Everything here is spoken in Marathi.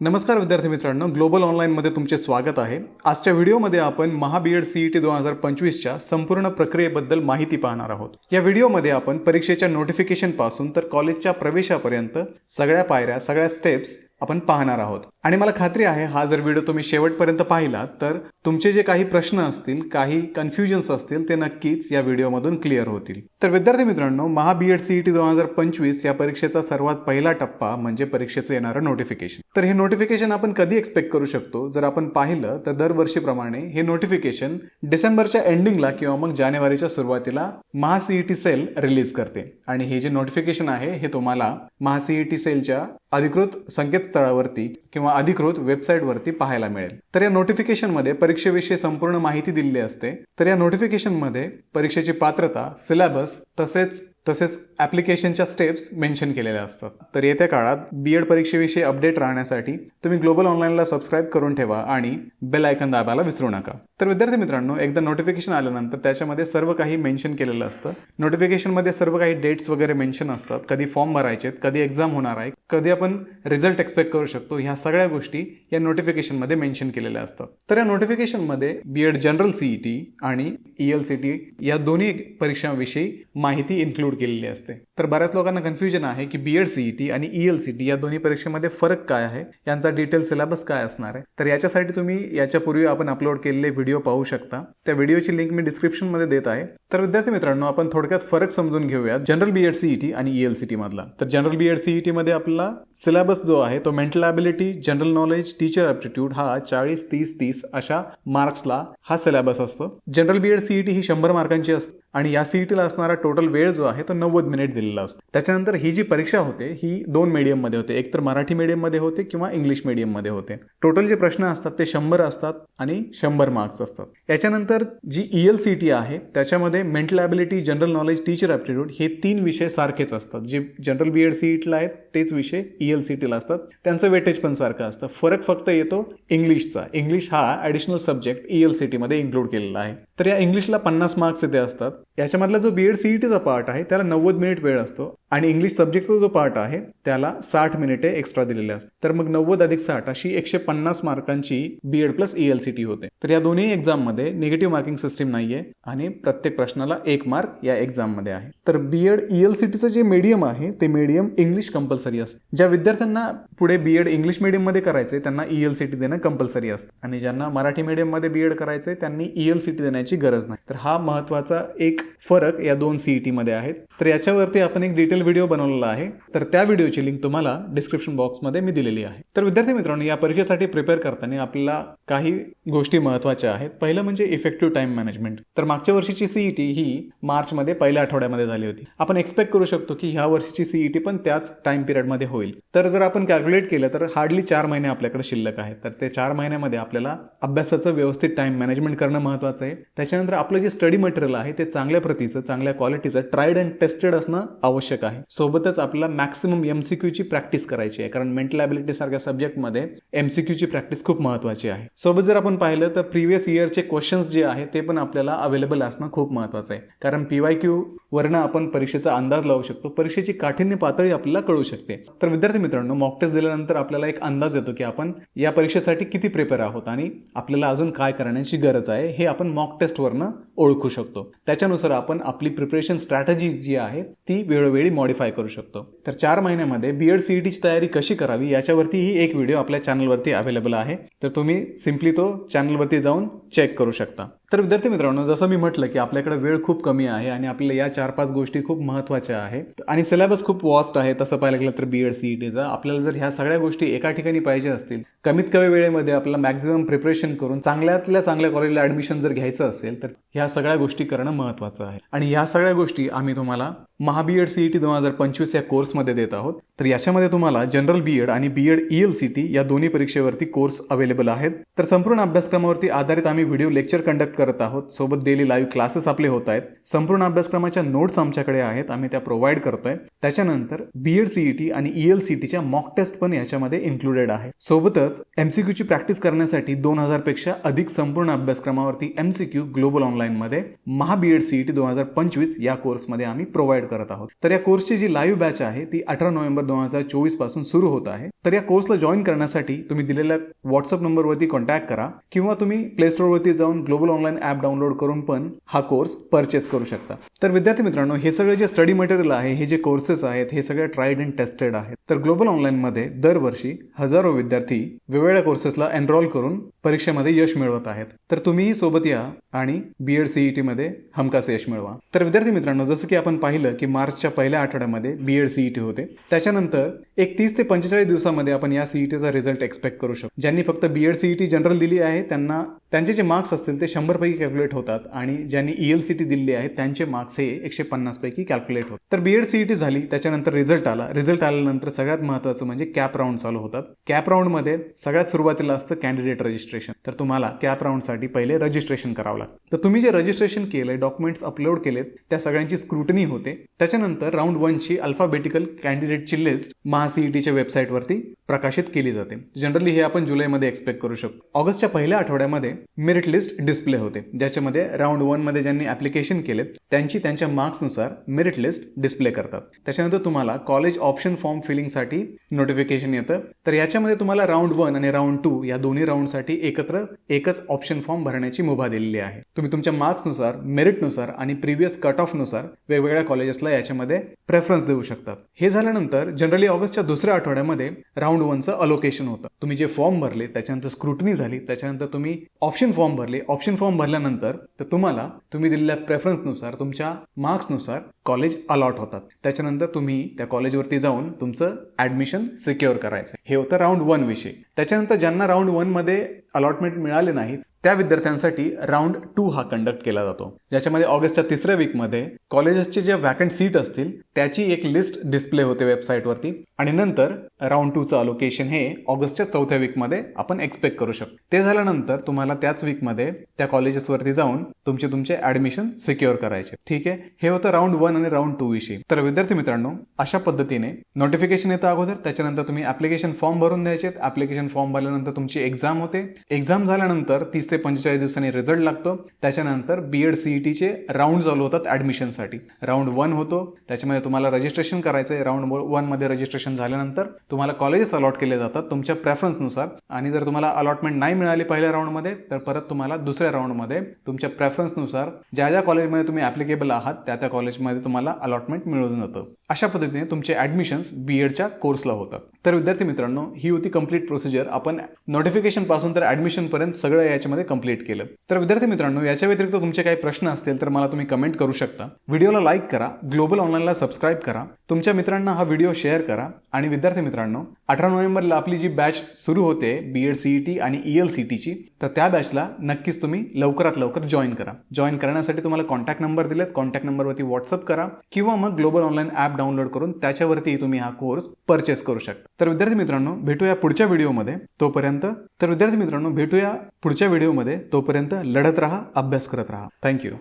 नमस्कार विद्यार्थी मित्रांनो ग्लोबल ऑनलाईनमध्ये तुमचे स्वागत आहे. आजच्या व्हिडिओमध्ये आपण Maha B Ed CET दोन हजार पंचवीसच्या संपूर्ण प्रक्रियेबद्दल माहिती पाहणार आहोत. या व्हिडिओमध्ये आपण परीक्षेच्या नोटिफिकेशनपासून तर कॉलेजच्या प्रवेशापर्यंत सगळ्या पायऱ्या सगळ्या स्टेप्स आपण पाहणार आहोत. आणि मला खात्री आहे हा जर व्हिडिओ तुम्ही शेवटपर्यंत पाहिला तर तुमचे जे काही प्रश्न असतील काही कन्फ्युजन्स असतील ते नक्कीच या व्हिडिओमधून क्लिअर होतील. तर विद्यार्थी मित्रांनो महा बी एड सीईटी दोन हजार पंचवीस या परीक्षेचा सर्वात पहिला टप्पा म्हणजे परीक्षेचं येणारं नोटिफिकेशन तर हे नोटिफिकेशन आपण कधी एक्सपेक्ट करू शकतो? जर आपण पाहिलं तर दरवर्षीप्रमाणे हे नोटिफिकेशन डिसेंबरच्या एंडिंगला किंवा मग जानेवारीच्या सुरुवातीला महा सीईटी सेल रिलीज करते. आणि हे जे नोटिफिकेशन आहे हे तुम्हाला महा सीईटी सेलच्या अधिकृत संकेत संकेतस्थळावरती किंवा अधिकृत वेबसाईटवरती पाहायला मिळेल. तर या नोटिफिकेशनमध्ये परीक्षेविषयी संपूर्ण माहिती दिलेली असते. तर या नोटिफिकेशनमध्ये परीक्षेची पात्रता सिलेबस तसेच तसेच ॲप्लिकेशनच्या स्टेप्स मेन्शन केलेल्या असतात. तर येत्या काळात बी एड परीक्षेविषयी अपडेट राहण्यासाठी तुम्ही ग्लोबल ऑनलाईनला सबस्क्राईब करून ठेवा आणि बेल आयकन दाबायला विसरू नका. तर विद्यार्थी मित्रांनो एकदा नोटिफिकेशन आल्यानंतर त्याच्यामध्ये सर्व काही मेन्शन केलेलं असतं. नोटिफिकेशनमध्ये सर्व काही डेट्स वगैरे मेन्शन असतात. कधी फॉर्म भरायचे कधी एक्झाम होणार आहे कधी आपण रिझल्ट एक्सपेक्ट करू शकतो. ह्या सगळ्या गोष्टी या नोटिफिकेशनमध्ये मेन्शन केलेल्या असतात. तर या नोटिफिकेशनमध्ये बी एड जनरल सीईटी आणि ई एल सी टी या दोन्ही परीक्षांविषयी माहिती इन्क्लूड केलेली असते. तर बऱ्याच लोकांना कन्फ्युजन आहे की बी एड सीईटी आणि ई एल सी टी या दोन्ही परीक्षेमध्ये फरक काय आहे? यांचा डिटेल सिलेबस काय असणार आहे? तर याच्यासाठी तुम्ही याच्यापूर्वी आपण अपलोड केलेले व्हिडिओ पाहू शकता. त्या व्हिडिओची लिंक मी डिस्क्रिप्शनमध्ये देत आहे. तर विद्यार्थी मित्रांनो आपण थोडक्यात फरक समजून घेऊयात. जनरल बी एड सीईटी आणि ई एल सी टी मधला. तर जनरल बी एड सीईटी मध्ये आपला सिलेबस जो आहे तो mental ability general knowledge teacher aptitude हा चाळीस तीस तीस अशा मार्क्सला हा सिलेबस असतो. जनरल बी एड सीईटी ही शंभर मार्कांची असते. आणि या सीईटीला असणारा टोटल वेळ जो आहे तो नव्वद मिनिट दिलेला असतो. त्याच्यानंतर ही जी परीक्षा होते ही दोन मीडियममध्ये होते. एक तर मराठी मीडियममध्ये होते किंवा इंग्लिश मीडियममध्ये होते. टोटल जे प्रश्न असतात ते शंभर असतात आणि शंभर मार्क्स असतात. याच्यानंतर जी ई एल सी टी आहे त्याच्यामध्ये mental ability general knowledge teacher aptitude हे तीन विषय सारखेच असतात. जे जनरल बी एड सीईटीला आहेत तेच विषय ई एल सी टीला असतात. त्यांचं वेटेज पण सारखं असतं. फरक फक्त येतो इंग्लिशचा. इंग्लिश हा additional subject E L C टीमध्ये इन्क्लूड केलेला आहे. तर या इंग्लिशला पन्नास मार्क्स इथे असतात. याच्यामधला जो बी एड सीईटीचा पार्ट आहे त्याला नव्वद मिनिट वेळ असतो. आणि इंग्लिश सब्जेक्टचा जो पार्ट आहे त्याला साठ मिनिटे एक्स्ट्रा दिलेले असतात. तर मग नव्वद अधिक साठ अशी एकशे पन्नास मार्कांची B Ed plus E L C T होते. तर या दोन्ही एक्झाममध्ये निगेटिव्ह मार्किंग सिस्टीम नाहीये आणि प्रत्येक प्रश्नाला एक मार्क या एक्झाममध्ये आहे. तर B Ed E L C टीचं जे मीडियम आहे ते मीडियम इंग्लिश कंपल्सरी असतं. ज्या विद्यार्थ्यांना पुढे बी एड इंग्लिश मीडियममध्ये करायचंय त्यांना ई एल सी टी देणं कंपल्सरी असतं. आणि ज्यांना मराठी मीडियममध्ये बी एड करायचंय त्यांनी ई एल सी टी देण्याची गरज नाही. तर हा महत्त्वाचा एक फरक या दोन सीईटी मध्ये आहेत. तर याच्यावरती आपण एक डिटेल व्हिडिओ बनवलेला आहे. तर त्या व्हिडिओची लिंक तुम्हाला डिस्क्रिप्शन बॉक्समध्ये मी दिलेली आहे. तर विद्यार्थी मित्रांनो या परीक्षेसाठी प्रिपेअर करताना आपल्याला काही गोष्टी महत्त्वाच्या आहेत. पहिलं म्हणजे इफेक्टिव्ह टाइम मॅनेजमेंट तर मागच्या वर्षीची सीईटी ही मार्चमध्ये पहिल्या आठवड्यामध्ये झाली होती. आपण एक्सपेक्ट करू शकतो की ह्या वर्षीची सीईटी पण त्याच टाइम पिरियडमध्ये होईल. तर जर आपण कॅल्क्युलेट केलं तर हार्डली चार महिने आपल्याकडे शिल्लक आहेत. तर ते चार महिन्यामध्ये आपल्याला अभ्यासाचं व्यवस्थित टाइम मॅनेजमेंट करणं महत्वाचं आहे. त्याच्यानंतर आपलं जे स्टडी मटेरियल आहे ते चांगल्या प्रतीचं चांगल्या क्वालिटीचं ट्राईड अँड टेस्टेड असणं आवश्यक आहे. सोबतच आपल्याला मॅक्सिमम एमसीक्यूची प्रॅक्टिस करायची आहे. कारण मेंटल ॲबिलिटी सारख्या सब्जेक्टमध्ये एमसीक्यूची प्रॅक्टिस खूप महत्वाची आहे. सोबत जर आपण पाहिलं तर प्रिव्हियस इयरचे क्वेश्चन्स जे आहे ते पण आपल्याला अवेलेबल असणं खूप महत्वाचं आहे. कारण पीवाय क्यू वरनं आपण परीक्षेचा अंदाज लावू शकतो. परीक्षेची काठिण्य पातळी आपल्याला कळू शकते. तर विद्यार्थी मित्रांनो मॉक टेस्ट दिल्यानंतर आपल्याला एक अंदाज येतो की आपण या परीक्षेसाठी किती प्रिपेअर आहोत आणि आपल्याला अजून काय करण्याची गरज आहे हे आपण मॉक टेस्टवरनं ओळखू शकतो. त्याच्यानुसार आपण आपली प्रिपरेशन स्ट्रॅटेजी जी आहे ती वेळोवेळी मॉडिफाय करू शकतो. तर चार महिन्यामध्ये बी एड सीईटीची तयारी कशी करावी याच्यावरती ही एक व्हिडिओ आपल्या चॅनलवरती अवेलेबल आहे. तर तुम्ही सिम्पली तो चॅनलवरती जाऊन चेक करू शकता. तर विद्यार्थी मित्रांनो जसं मी म्हटलं की आपल्याकडे वेळ खूप कमी आहे आणि आपल्याला या चार पाच गोष्टी खूप महत्त्वाच्या आहेत. आणि सिलेबस खूप वॉस्ट आहे तसं पाहायला गेलं तर बी एड सीईटीचा आपल्याला जर ह्या सगळ्या गोष्टी एका ठिकाणी पाहिजे असतील कमीत कमी वेळेमध्ये आपल्याला मॅक्झिमम प्रिपरेशन करून चांगल्यातल्या चांगल्या कॉलेजला ॲडमिशन जर घ्यायचं असेल तर ह्या सगळ्या गोष्टी करणं महत्त्वाचं आहे. आणि ह्या सगळ्या गोष्टी आम्ही तुम्हाला Maha B Ed C E T दोन हजार पंचवीस या कोर्समध्ये देत आहोत. तर याच्यामध्ये तुम्हाला जनरल बी एड आणि B Ed E L C T या दोन्ही परीक्षेवरती कोर्स अवेलेबल आहेत. तर संपूर्ण अभ्यासक्रमावरती आधारित आम्ही व्हिडिओ लेक्चर कंडक्ट करत आहोत. सोबत डेली लाईव्ह क्लासेस आपले होत आहेत. संपूर्ण अभ्यासक्रमाच्या नोट्स आमच्याकडे आहेत. आम्ही त्या प्रोव्हाइड करतोय. त्याच्यानंतर बी एड सीईटी आणि ई एल सी टीच्या मॉक टेस्ट पण याच्यामध्ये इन्क्लुडेड आहे. सोबतच एमसीक्यूची प्रॅक्टिस करण्यासाठी दोन हजारपेक्षा अधिक संपूर्ण अभ्यासक्रमावरती एमसीक्यू ग्लोबल ऑनलाईनमध्ये महा बी एड सीईटी दोन हजार पंचवीस या कोर्समध्ये आम्ही प्रोव्हाइड करत आहोत. तर या कोर्सची जी लाईव्ह बॅच आहे ती अठरा नोव्हेंबर दोन हजार चोवीसपासून सुरू होत आहे. तर या कोर्सला जॉईन करण्यासाठी तुम्ही दिलेल्या व्हॉट्सअप नंबरवरती कॉन्टॅक्ट करा किंवा तुम्ही प्ले स्टोअरवरती जाऊन ग्लोबल ऑनलाईन ॲप डाउनलोड करून पण हा कोर्स परचेस करू शकता. तर विद्यार्थी मित्रांनो हे सगळे जे स्टडी मटेरियल आहे हे जे कोर्सेस आहेत हे सगळे ट्राईड अँड टेस्टेड आहेत. तर ग्लोबल ऑनलाईनमध्ये दरवर्षी हजारो विद्यार्थी वेगवेगळ्या कोर्सेसला एनरोल करून परीक्षेमध्ये यश मिळवत आहेत. तर तुम्हीही सोबत या आणि बी एड सीईटी मध्ये हमखास यश मिळवा. तर विद्यार्थी मित्रांनो जसं की आपण पाहिलं की मार्चच्या पहिल्या आठवड्यामध्ये बी एड सीईटी होते. त्याच्यानंतर एक तीस ते पंचेचाळीस दिवसामध्ये आपण या सीईटीचा रिझल्ट एक्सपेक्ट करू शकतो. ज्यांनी फक्त बी एड सीईटी जनरल दिली आहे त्यांना त्यांचे जे मार्क्स असतील ते शंभरपैकी कॅल्क्युलेट होतात आणि ज्यांनी ई एल सी टी दिली आहे त्यांचे मार्क्स हे एकशे पन्नास पैकी कॅल्क्युलेट होतात. तर बी एड सीईटी झाली त्याच्यानंतर रिझल्ट आला. रिझल्ट आल्यानंतर सगळ्यात महत्त्वाचं म्हणजे कॅप राऊंड चालू होतात. कॅप राऊंडमध्ये सगळ्यात सुरुवातीला असतं कॅन्डिडेट रजिस्ट्रेशन तर तुम्हाला कॅप राऊंडसाठी पहिले रजिस्ट्रेशन करावं लागतं. तर तुम्ही जे रजिस्ट्रेशन केलंय डॉक्युमेंट्स अपलोड केलेत त्या सगळ्यांची स्क्रुटनी होते. त्याच्यानंतर राऊंड वनची अल्फाबेटिकल कॅन्डिडेटची लिस्ट महासीईटीच्या वेबसाईटवरती प्रकाशित केली जाते. जनरली हे आपण जुलैमध्ये एक्सपेक्ट करू शकतो. ऑगस्टच्या पहिल्या आठवड्यामध्ये मेरिट लिस्ट डिस्प्ले होते. ज्याच्यामध्ये राऊंड वनमध्ये ज्यांनी ऍप्लिकेशन केलेत त्यांची त्यांच्या मार्क्सनुसार मेरिट लिस्ट डिस्प्ले करतात. त्याच्यानंतर तुम्हाला कॉलेज ऑप्शन फॉर्म फिलिंगसाठी नोटिफिकेशन येतं. तर याच्यामध्ये तुम्हाला राऊंड वन आणि राऊंड टू या दोन्ही राऊंडसाठी एकत्र एकच ऑप्शन फॉर्म भरण्याची मुभा दिलेली आहे. तुम्ही तुमच्या मार्क्सनुसार मेरिटनुसार आणि प्रिव्हियस कट ऑफनुसार वेगवेगळ्या कॉलेजेसला याच्यामध्ये प्रेफरन्स देऊ शकतात. हे झाल्यानंतर जनरली ऑगस्टच्या दुसऱ्या आठवड्यामध्ये राऊंड वनचं अलोकेशन होतं. तुम्ही जे फॉर्म भरले त्याच्यानंतर स्क्रुटनी झाली त्याच्यानंतर तुम्ही ऑप्शन फॉर्म भरले. ऑप्शन फॉर्म भरल्यानंतर तर तुम्हाला तुम्ही दिलेल्या प्रेफरन्सनुसार तुमच्या मार्क्सनुसार कॉलेज अलॉट होतात. त्याच्यानंतर तुम्ही त्या कॉलेजवरती जाऊन तुमचं ऍडमिशन सिक्युअर करायचं. हे होतं राऊंड वन विषयी. त्याच्यानंतर ज्यांना राऊंड वनमध्ये अलॉटमेंट मिळाले नाहीत त्या विद्यार्थ्यांसाठी राऊंड टू हा कंडक्ट केला जातो. ज्याच्यामध्ये ऑगस्टच्या तिसऱ्या वीकमध्ये कॉलेजेसचे जे वॅकंट सीट असतील त्याची एक लिस्ट डिस्प्ले होते वेबसाईटवरती आणि नंतर राऊंड टूचं अलोकेशन हे ऑगस्टच्या चौथ्या वीकमध्ये आपण एक्सपेक्ट करू शकतो. ते झाल्यानंतर तुम्हाला त्याच वीकमध्ये त्या कॉलेजेसवरती जाऊन तुमचे तुमचे ऍडमिशन सिक्युअर करायचे. ठीक आहे? हे होतं राऊंड वन आणि राऊंड टू विषयी. तर विद्यार्थी मित्रांनो अशा पद्धतीने नोटिफिकेशन येतं अगोदर त्याच्यानंतर तुम्ही ऍप्लिकेशन फॉर्म भरून द्यायचे ऍप्लिकेशन फॉर्म भरल्यानंतर तुमची एक्झाम होते. एक्झाम झाल्यानंतर तीस ते पंचेचाळीस दिवसांनी रिझल्ट लागतो. त्याच्यानंतर बी एड सीईटीचे राऊंड चालू होतात ऍडमिशनसाठी राऊंड वन होतो. त्याच्यामध्ये तुम्हाला रजिस्ट्रेशन करायचं आहे राऊंड वनमध्ये रजिस्ट्रेशन झाल्यानंतर तुम्हाला कॉलेजेस अलॉट केले जातात तुमच्या प्रेफरन्सनुसार आणि जर तुम्हाला अलॉटमेंट नाही मिळाली पहिल्या राऊंडमध्ये तर परत तुम्हाला दुसऱ्या राऊंडमध्ये तुमच्या प्रेफरन्सनुसार ज्या ज्या कॉलेजमध्ये तुम्ही ऍप्लिकेबल आहात त्या त्या कॉलेजमध्ये तुम्हाला अलॉटमेंट मिळून जातं. अशा पद्धतीने तुमचे ऍडमिशन्स बी एडच्या कोर्सला होतात. तर विद्यार्थी मित्रांनो ही होती कंप्लीट प्रोसिजर आपण नोटिफिकेशनपासून तर ॲडमिशनपर्यंत सगळं याच्यामध्ये कंप्लीट केलं. तर विद्यार्थी मित्रांनो याच्या व्यतिरिक्त तुमचे काही प्रश्न असतील तर मला तुम्ही कमेंट करू शकता. व्हिडिओला लाईक करा ग्लोबल ऑनलाईनला सबस्क्राईब करा तुमच्या मित्रांना हा व्हिडिओ शेअर करा आणि विद्यार्थी मित्रांनो अठरा नोव्हेंबरला आपली जी बॅच सुरू होते बी एड सीईटी आणि ई एल सीटीची तर त्या बॅचला नक्कीच तुम्ही लवकरात लवकर जॉईन करा. जॉईन करण्यासाठी तुम्हाला कॉन्टॅक्ट नंबर दिलेत. कॉन्टॅक्ट नंबरवरती व्हॉट्सअप करा किंवा मग ग्लोबल ऑनलाईन ॲप डाउनलोड करून त्याच्यावरती तुम्ही हा कोर्स परचेस करू शकता. तर विद्यार्थी मित्रांनो भेटूया पुढच्या व्हिडिओमध्ये तोपर्यंत तर विद्यार्थी मित्रांनो भेटूया पुढच्या व्हिडिओ व्हिडिओमध्ये तोपर्यंत लढत राहा अभ्यास करत राहा. थँक्यू